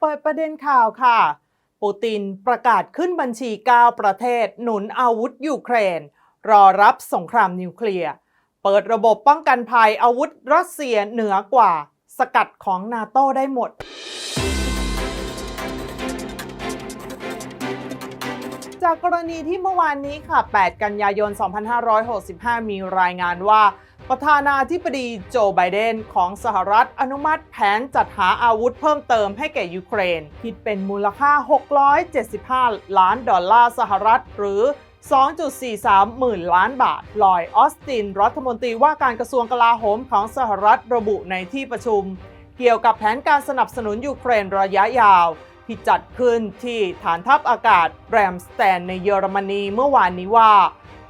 เปิดประเด็นข่าวค่ะ ปูตินประกาศขึ้นบัญชี 9 ประเทศ หนุนอาวุธยูเครน รอรับสงครามนิวเคลียร์ เปิดระบบป้องกันภัยอาวุธรัสเซียเหนือกว่า สกัดของนาโต้ได้หมด จากกรณีที่เมื่อวานนี้ค่ะ 8 กันยายน 2565 มีรายงานว่า ประธานาธิบดีโจไบเดนของสหรัฐอนุมัติแผนจัดหาอาวุธเพิ่มเติมให้แก่ยูเครน คิดเป็นมูลค่า 675 ล้านดอลลาร์สหรัฐ หรือ 2.43 หมื่นล้านบาท ลอยออสติน รัฐมนตรีว่าการกระทรวงกลาโหมของสหรัฐระบุในที่ประชุม เกี่ยวกับแผนการสนับสนุนยูเครนระยะยาว ที่จัดขึ้นที่ฐานทัพอากาศแรมสแตนในเยอรมนีเมื่อวานนี้ว่า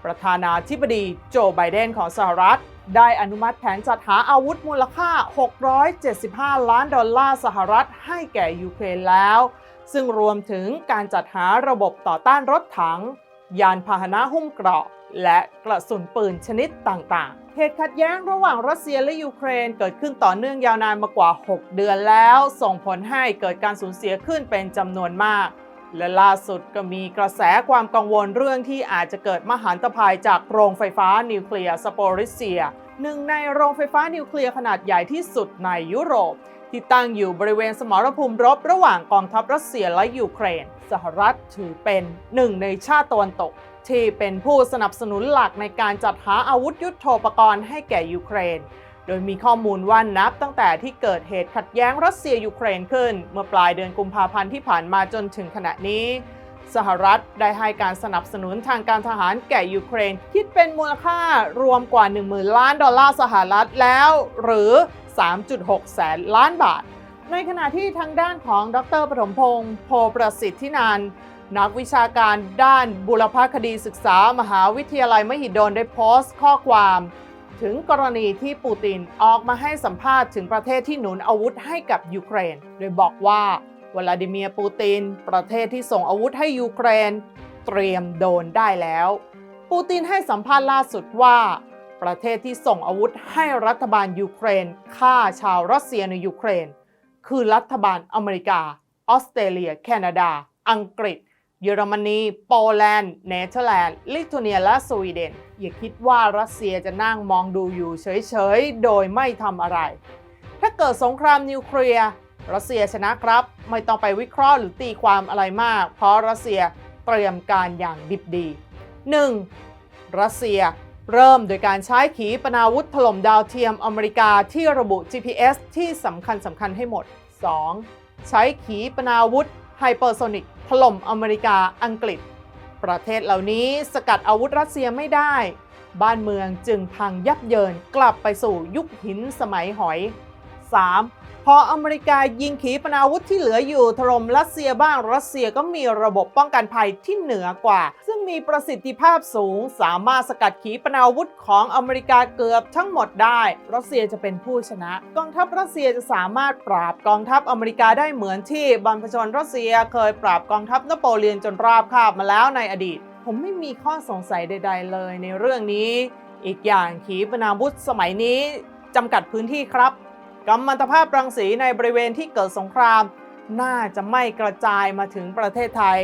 ประธานาธิบดีโจไบเดนของสหรัฐได้อนุมัติแผนจัดหาอาวุธมูลค่า 675 ล้านดอลลาร์สหรัฐให้แก่ยูเครนแล้ว ซึ่งรวมถึงการจัดหาระบบต่อต้านรถถัง ยานพาหนะหุ้มเกราะ และกระสุนปืนชนิดต่างๆ เหตุขัดแย้งระหว่างรัสเซียและยูเครนเกิดขึ้นต่อเนื่องยาวนานมากว่า 6 เดือนแล้ว ส่งผลให้เกิดการสูญเสียขึ้นเป็นจำนวนมาก และล่าสุดก็มีกระแสความกังวลเรื่องที่อาจจะเกิดมหันตภัยจากโรงไฟฟ้านิวเคลียร์สโปริเซีย หนึ่งในโรงไฟฟ้านิวเคลียร์ขนาดใหญ่ที่สุดในยุโรป ที่ตั้งอยู่บริเวณสมรภูมิรบระหว่างกองทัพรัสเซียและยูเครน สหรัฐถือเป็นหนึ่งในชาติตะวันตก ที่เป็นผู้สนับสนุนหลักในการจัดหาอาวุธยุโทโธปกรณ์ให้แก่ยูเครน ดยมีข้อมูลว่านับตั้งแต่ที่เกิดเหตุขัดแย้งรัสเซียยูเครนขึ้น เมื่อปลายเดือนกุมภาพันธ์ที่ผ่านมาจนถึงขณะนี้ สหรัฐได้ให้การสนับสนุนทางการทหารแก่ยูเครน คิดเป็นมูลค่ารวมกว่า 10,000 ล้านดอลลาร์สหรัฐแล้ว หรือ 3.6 แสนล้านบาท ในขณะที่ทางด้านของดรปฐมพงศ์โพประสิทธินันนักวิชาการด้านบุรพคดีศึกษามหาวิทยาลัยมหิดลได้โพสต์ข้อความ ถึงกรณีที่ปูตินออกมาให้สัมภาษณ์ถึงประเทศที่หนุนอาวุธให้กับยูเครน โดยบอกว่าวลาดิเมียร์ปูติน ประเทศที่ส่งอาวุธให้ยูเครน เตรียมโดนได้แล้ว ปูตินให้สัมภาษณ์ล่าสุดว่า ประเทศที่ส่งอาวุธให้รัฐบาลยูเครนฆ่าชาวรัสเซียในยูเครน คือรัฐบาลอเมริกา ออสเตรเลีย แคนาดา อังกฤษ เยอรมนีโปแลนด์เนเธอร์แลนด์ลิทัวเนียและสวีเดน อย่าคิดว่ารัสเซียจะนั่งมองดูอยู่เฉยๆ โดยไม่ทำอะไร ถ้าเกิดสงครามนิวเคลียร์รัสเซียชนะครับ ไม่ต้องไปวิเคราะห์หรือตีความอะไรมาก เพราะรัสเซียเตรียมการอย่างดิบดี 1. รัสเซียเริ่มโดยการใช้ขีปนาวุธถล่มดาวเทียมอเมริกาที่ระบุ GPS ที่สำคัญสำคัญให้หมด 2. ใช้ขีปนาวุธ ไฮเปอร์โซนิกถล่มอเมริกาอังกฤษ ประเทศเหล่านี้สกัดอาวุธรัสเซียไม่ได้ บ้านเมืองจึงพังยับเยินกลับไปสู่ยุคหินสมัยหอย 3. พออเมริกายิงขีปนาวุธที่เหลืออยู่ถล่มรัสเซียบ้างรัสเซียก็มีระบบป้องกันภัยที่เหนือกว่า ซึ่งมีประสิทธิภาพสูง สามารถสกัดขีปนาวุธของอเมริกาเกือบทั้งหมดได้ รัสเซียจะเป็นผู้ชนะ กองทัพรัสเซียจะสามารถปราบกองทัพอเมริกาได้เหมือนที่บรรพชนรัสเซียเคยปราบกองทัพนโปเลียนจนราบคาบมาแล้วในอดีต ผมไม่มีข้อสงสัยใด ๆ เลยในเรื่องนี้ อีกอย่างขีปนาวุธสมัยนี้จำกัดพื้นที่ครับ กัมมันตภาพรังสีในบริเวณที่เกิดสงคราม น่าจะไม่กระจายมาถึงประเทศไทย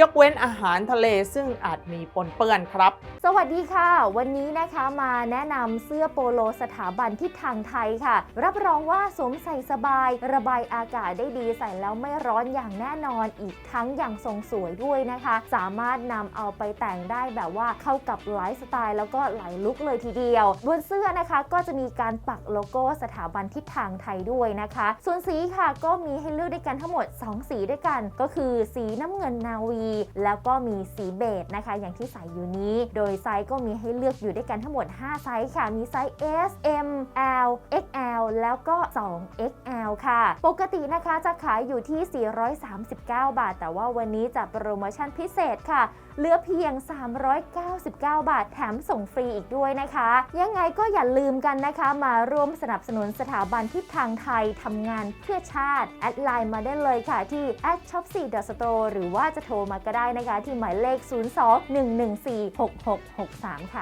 ยกเว้นอาหารทะเลซึ่งอาจมีปนเปื้อนครับ สวัสดีค่ะ วันนี้นะคะมาแนะนำเสื้อโปโลสถาบันทิศทางไทยค่ะ รับรองว่าสวมใส่สบาย ระบายอากาศได้ดีใส่แล้วไม่ร้อนอย่างแน่นอนอีกทั้งอย่างทรงสวยด้วยนะคะ สามารถนำเอาไปแต่งได้แบบว่าเข้ากับไลฟ์สไตล์แล้วก็หลายลุคเลยทีเดียว บนเสื้อนะคะก็จะมีการปักโลโก้สถาบันทิศทางไทยด้วยนะคะ ส่วนสีค่ะก็มีให้เลือกด้วยกันทั้งหมด 2 สีด้วยกัน ก็คือสีน้ำเงินนาวีแล้วก็มีสีเบจนะคะ อย่างที่ใส่อยู่นี้ โดยไซส์ก็มีให้เลือกอยู่ด้วยกันทั้งหมด 5 ไซส์ค่ะ มีไซส์ S M L XL แล้วก็ 2XL ค่ะ ปกตินะคะจะขายอยู่ที่ 439 บาท แต่ว่าวันนี้จะโปรโมชั่นพิเศษค่ะเหลือเพียง 399 บาทแถมส่งฟรีอีกด้วยนะคะ ยังไงก็อย่าลืมกันนะคะ มาร่วมสนับสนุนสถาบันทิศทางไทยทำงานเพื่อชาติ แอดไลน์มาได้เลยค่ะที่ at shop 4 store หรือว่าจะโทรมาก็ได้นะคะ ที่หมายเลข 02 114 6663 ค่ะ